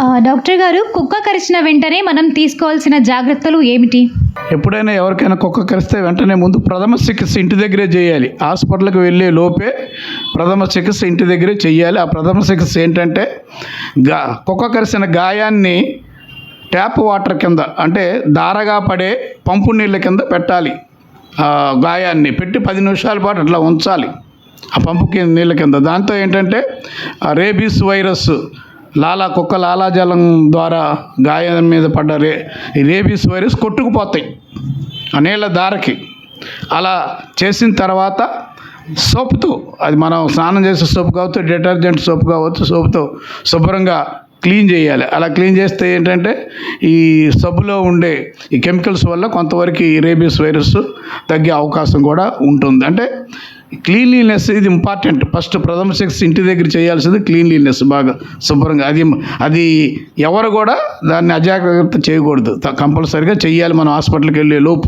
Doctor గారు కుక్క కరిచిన వెంటనే మనం తీసుకోవాల్సిన జాగ్రత్తలు ఏమిటి? ఎప్పుడైనా ఎవరికైనా కుక్క కరిస్తే వెంటనే ముందు ప్రథమ చికిత్స ఇంటి దగ్గరే చేయాలి. హాస్పిటల్కి వెళ్ళే లోపే ప్రథమ చికిత్స ఇంటి దగ్గరే చేయాలి ఆ ప్రథమ చికిత్స ఏంటంటే గా కుక్క కరిసిన గాయాన్ని ట్యాప్ వాటర్ కింద అంటే దారగా పడే పంపు నీళ్ళ కింద పెట్టాలి. ఆ గాయాన్ని పెట్టి పది నిమిషాల పాటు అట్లా ఉంచాలి. ఆ పంపు కింద నీళ్ళ కింద. దాంతో ఏంటంటే రేబీస్ వైరస్ లాలా కుక్క లాలాజలం ద్వారా గాయం మీద పడ్డ రే ఈ రేబీస్ వైరస్ కొట్టుకుపోతాయి ఆ నీళ్ళ దారకి. అలా చేసిన తర్వాత సోపుతో అది మనం స్నానం చేసే సోపు కావచ్చు డిటర్జెంట్ సోపు కావచ్చు సోపుతో శుభ్రంగా క్లీన్ చేయాలి. అలా క్లీన్ చేస్తే ఏంటంటే ఈ సబ్బులో ఉండే ఈ కెమికల్స్ వల్ల కొంతవరకు ఈ రేబీస్ వైరస్ తగ్గే అవకాశం కూడా ఉంటుంది. అంటే క్లీన్లీనెస్ ఇది ఇంపార్టెంట్ ఫస్ట్ ప్రథమ శిక్ష ఇంటి దగ్గర చేయాల్సింది క్లీన్లీనెస్ బాగా శుభ్రంగా. అది అది ఎవరు కూడా దాన్ని అజాగ్రత్త చేయకూడదు. కంపల్సరిగా చేయాలి మనం హాస్పిటల్కి వెళ్ళే లోపు.